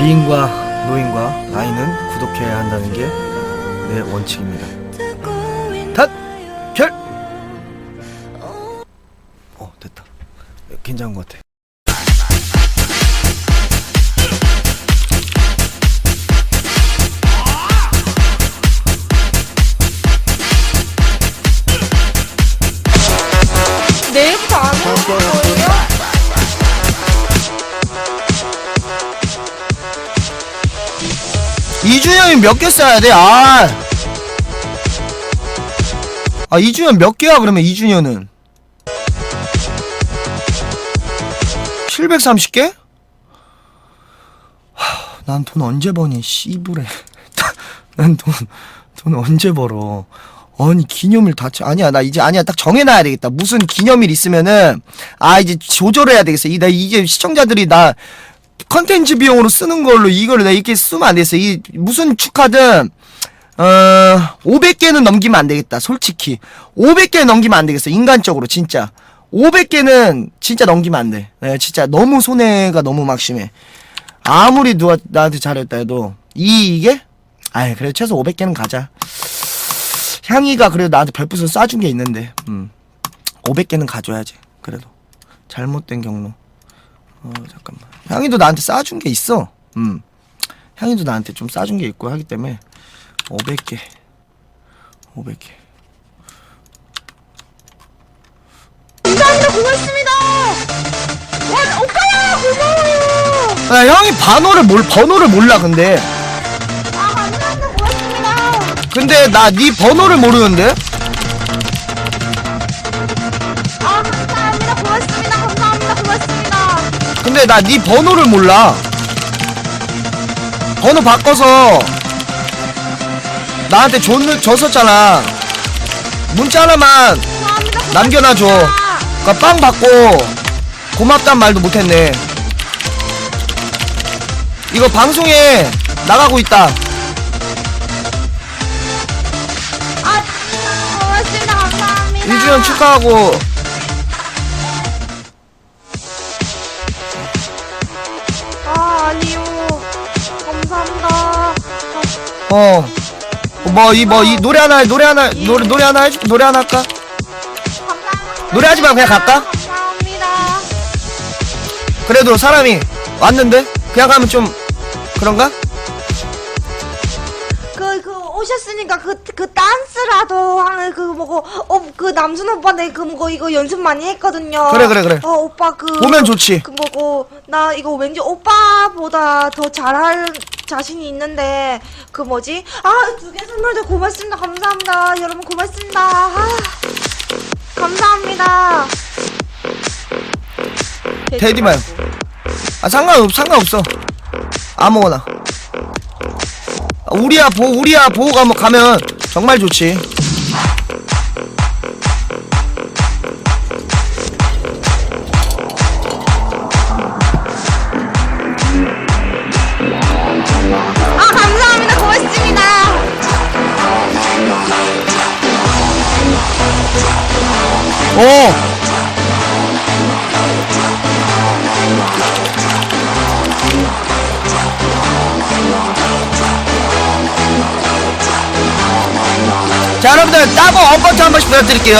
미인과 노인과 나이는 구독해야 한다는 게 내 원칙입니다. 단! 결! 어 됐다. 괜찮은 것 같아. 이준현이 몇개 써야 돼? 아. 아, 이준현 몇 개야, 그러면 이준현은? 730개? 난 돈 언제 버니, 씨부래. 난 돈, 돈 언제 벌어. 아니, 기념일 다, 쳐- 아니야, 나 이제, 아니야, 딱 정해놔야 되겠다. 무슨 기념일 있으면은, 아, 이제 조절해야 되겠어. 이, 나 이게 시청자들이 나, 컨텐츠 비용으로 쓰는 걸로 이걸 내가 이렇게 쓰면 안 되겠어. 이 무슨 축하든 어 500개는 넘기면 안 되겠다. 솔직히 500개 넘기면 안 되겠어. 인간적으로 진짜 500개는 진짜 넘기면 안 돼. 네, 진짜 너무 손해가 너무 막심해. 아무리 누가 나한테 잘했다 해도 이 이게 아이 그래 최소 500개는 가자. 향이가 그래도 나한테 별풍선 쏴준 게 있는데 음 500개는 가줘야지. 그래도 잘못된 경로. 어 잠깐만. 향이도 나한테 싸준 게 있어. 음. 향이도 나한테 좀 싸준 게 있고 하기 때문에 500개. 500개. 감사합니다. 고맙습니다. 와 오빠야 고마워요. 야 형이 번호를 몰 번호를 몰라 근데. 아 감사합니다. 고맙습니다. 근데 나 네 번호를 모르는데 근데 나 네 번호를 몰라. 번호 바꿔서 나한테 줬, 줬었잖아. 문자 하나만 남겨놔줘. 그니까 빵 받고 고맙단 말도 못했네. 이거 방송에 나가고 있다. 아 고맙습니다. 감사합니다. 1주년 축하하고 어 뭐 이 뭐 이 노래 하나 노래 하나 노래 노래 하나 해줄 노래 하나 할까? 감사합니다 노래하지 말고 그냥 갈까? 감사합니다 그래도 사람이 왔는데 그냥 가면 좀 그런가? 그, 그, 오셨으니까 그, 그, 댄스라도 하는 그, 뭐고, 어, 그, 남순 오빠네 그, 뭐고, 이거 연습 많이 했거든요. 그래, 그래, 그래. 어, 오빠 그. 보면 좋지. 그, 뭐고, 나 이거 왠지 오빠보다 더 잘할 자신이 있는데, 그 뭐지? 아, 두 개 선물도 고맙습니다. 감사합니다. 여러분 고맙습니다. 아, 감사합니다. 테디만. 아 상관없 상관없어 아무거나 아, 우리야 보 우리야 보고 가면 가면 정말 좋지 자 여러분들 따고 엇버터 한 번씩 부탁드릴게요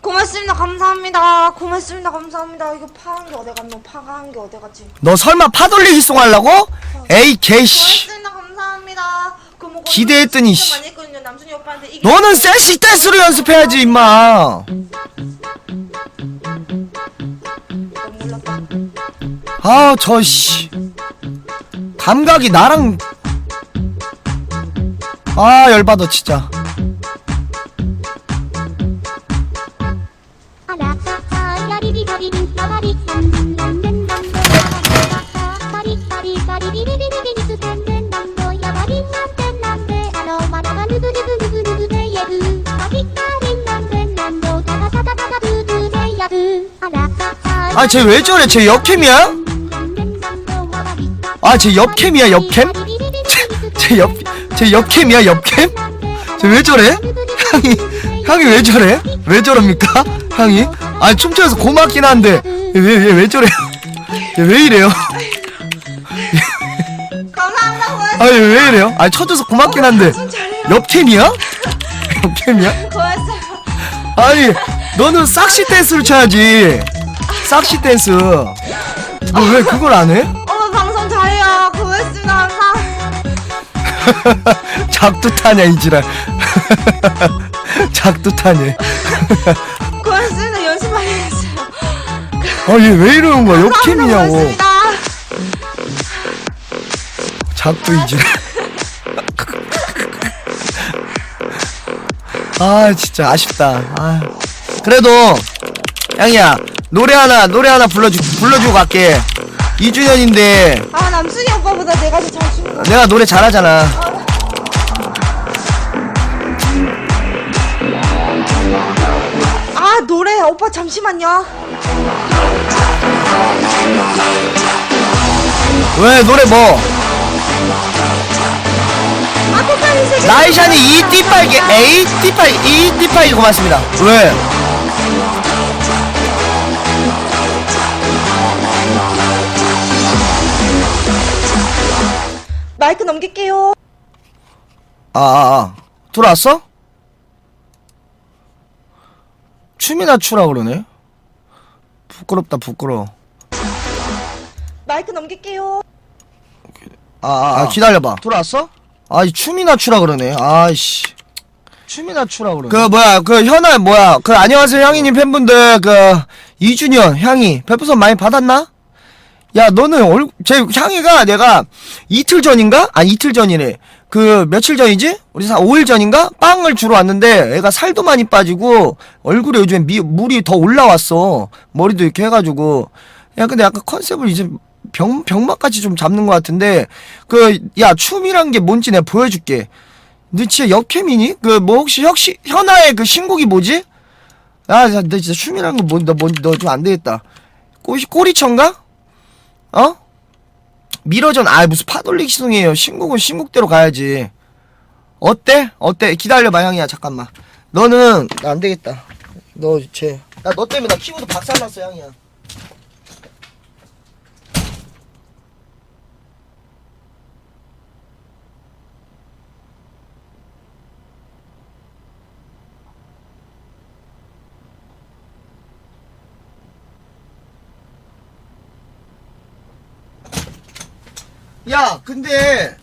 고맙습니다. 감사합니다. 고맙습니다. 감사합니다. 이거 파한 게 어디 갔노? 파가 한 게 어디 갔지? 너 설마 파돌리기 송 하려고? 에이 개씨 고맙습니다. 감사합니다. 그 뭐, 기대했더니, 진짜 씨. 많이 했거든요. 남순이 오빠한테 이게 너는 섹시 댄스로 연습해야지 임마 몰랐다. 아, 저, 씨. 감각이 나랑. 아, 열받아, 진짜. 아, 쟤 왜 저래? 쟤 역캠이야? 아, 쟤 옆캠이야, 옆캠? 쟤 옆, 쟤 옆캠이야, 옆캠? 쟤왜 저래? 향이, 향이 왜 저래? 왜 저럽니까? 향이? 아, 춤춰서 고맙긴 한데, 왜, 왜, 왜 저래? 얘왜 이래요? 감사합니다 아니 왜 이래요? 아니 쳐줘서 고맙긴 한데 옆캠이야? 옆캠이야? 고맙어요 아니 너는 싹시 댄스를 쳐야지 싹시 댄스 너 왜 그걸 안 해? 작두 타냐 이지랄. 작두 타냐. 고맙습니다 연습 많이 했어요. 아니 왜 이러는 거야? 감사합니다, 고맙습니다. 작두 이지랄. 아 진짜 아쉽다. 아. 그래도 양이야 노래 하나 노래 하나 불러주 불러주고 갈게. 2주년인데. 아 남순이 오빠보다 내가 더잘 추는 거 내가 노래 잘하잖아. 아 노래. 오빠 잠시만요. 왜 노래 뭐? 세 나이샤니 E 띠파이게 A 띠파이 E 띠파이 고맙습니다. 왜 마이크 넘길게요 아, 아, 아. 들어왔어? 춤이나 추라 그러네. 부끄럽다, 부끄러워. 마이크 넘길게요 아, 아, 아 기다려봐. 들어왔어? 아이, 춤이나 추라 그러네. 아이씨. 춤이나 추라 그러네. 그, 뭐야, 그, 현아, 뭐야. 그, 안녕하세요, 향이님 팬분들. 그, 2주년, 향이. 별풍선 많이 받았나? 야, 너는 얼, 제 향이가 내가 이틀 전인가? 아니, 이틀 전이래. 그, 며칠 전이지? 우리 한 5일 전인가? 빵을 주러 왔는데, 애가 살도 많이 빠지고, 얼굴에 요즘에 미, 물이 더 올라왔어. 머리도 이렇게 해가지고. 야, 근데 약간 컨셉을 이제 병, 병맛같이 좀 잡는 것 같은데, 그, 야, 춤이란 게 뭔지 내가 보여줄게. 너 진짜 역캠이니? 그, 뭐, 혹시, 혁시, 현아의 그 신곡이 뭐지? 아, 나 진짜 춤이란 거 뭐, 너, 뭐, 너좀 안 되겠다. 꼬리, 꼬리천가? 어? 미러전 아 무슨 파돌릭송이에요. 신곡은 신곡대로 가야지. 어때? 어때? 기다려봐 형이야. 잠깐만. 너는 나 안 되겠다. 너 쟤 나 너 때문에 나 키보드 박살났어 형이야 야 근데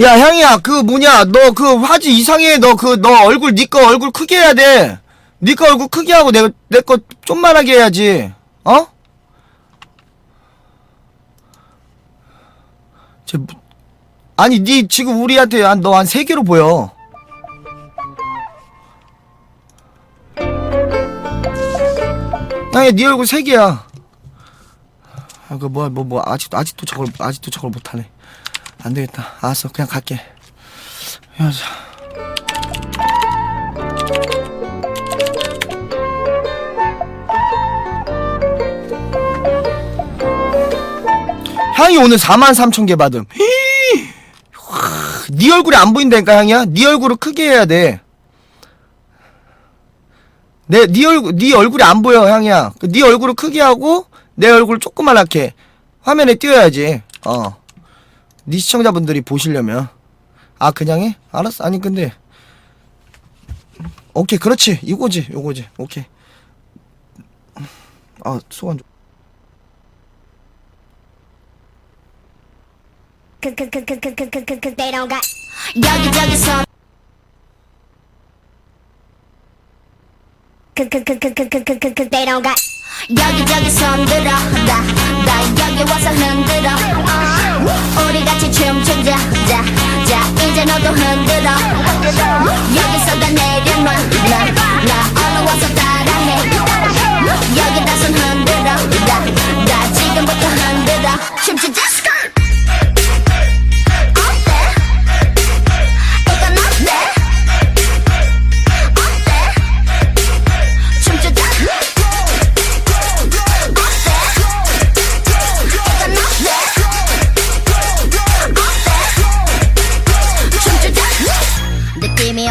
야 향이야 그 뭐냐 너 그 화질 이상해. 너 그 너 얼굴 니거 얼굴 크게 해야 돼니 거 얼굴 크게 하고 내 내 거 좀만하게 해야지. 어? 쟤 뭐- 아니 니 지금 우리한테 한 너 한 세 개로 보여. 향이 니 얼굴 세 개야 아, 그, 뭐야, 뭐, 뭐, 아직도, 아직도 저걸, 아직도 저걸 못하네. 안 되겠다. 알았어, 그냥 갈게. 야, 자. 향이 오늘 4만 3천 개 받음. 네 얼굴이 안 보인다니까, 향이야? 네 얼굴을 크게 해야 돼. 내, 네 얼굴, 네 얼굴이 안 보여, 향이야. 그네 얼굴을 크게 하고, 내 얼굴 조그만하게 화면에 띄워야지. 어. 네 시청자분들이 보시려면. 아, 그냥 해? 알았어. 아니, 근데. 오케이, 그렇지. 이거지, 요거지. 오케이. 아, 소원 좀. They don't got 여기저기 손들어 다, 다 여기 와서 흔들어. 어. 우리 같이 춤추자 자, 자 이제 너도 흔들어. 여기서 다 내려놔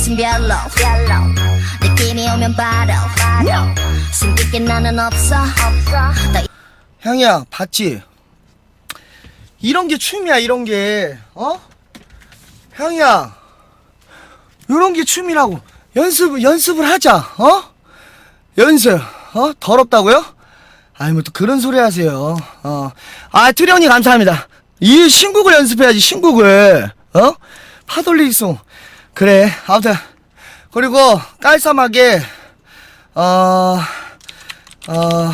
없음 별로 느낌이 오면 바로 숨기게 나는 없어 향이야, 봤지? 이런 게 춤이야 이런 게 어? 향이야 이런 게 춤이라고 연습 연습을 하자 어? 연습 어? 더럽다고요? 아니 뭐 또 그런 소리 하세요 어아 트리언이 감사합니다 이 신곡을 연습해야지 신곡을 어? 파돌리송 그래 아무튼. 그리고 깔쌈하게 어... 어...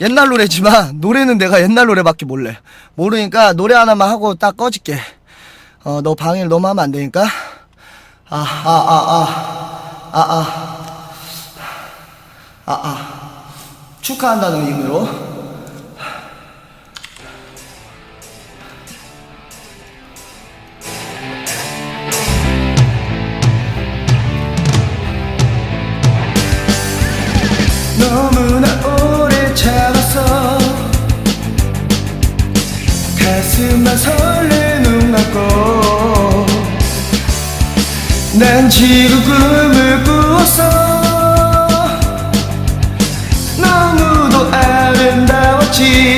옛날 노래지만 노래는 내가 옛날 노래밖에 몰래. 모르니까 노래 하나만 하고 딱 꺼질게. 어 너 방해를 너무 하면 안 되니까. 아 아 아 아 아 아. 아 축하한다는 의미로 가슴만 설레는 같고 난 지금 꿈을 꾸었어. 너무도 아름다웠지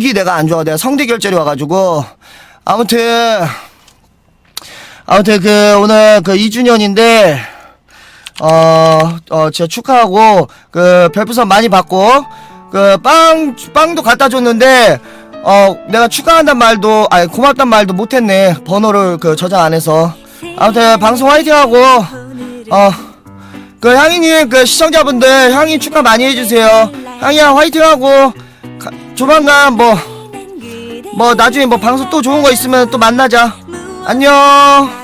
목이 내가 안 좋아 내가 성대 결절이 와가지고 아무튼 아무튼 그 오늘 그 2주년인데 어, 어, 진짜 축하하고, 그, 별풍선 많이 받고, 그, 빵, 빵도 갖다 줬는데, 어, 내가 축하한단 말도, 아니, 고맙단 말도 못했네. 번호를 그 저장 안 해서. 아무튼, 방송 화이팅 하고, 어, 그, 향이님, 그, 시청자분들, 향이 축하 많이 해주세요. 향이야, 화이팅 하고, 가- 조만간 뭐, 뭐, 나중에 뭐, 방송 또 좋은 거 있으면 또 만나자. 안녕.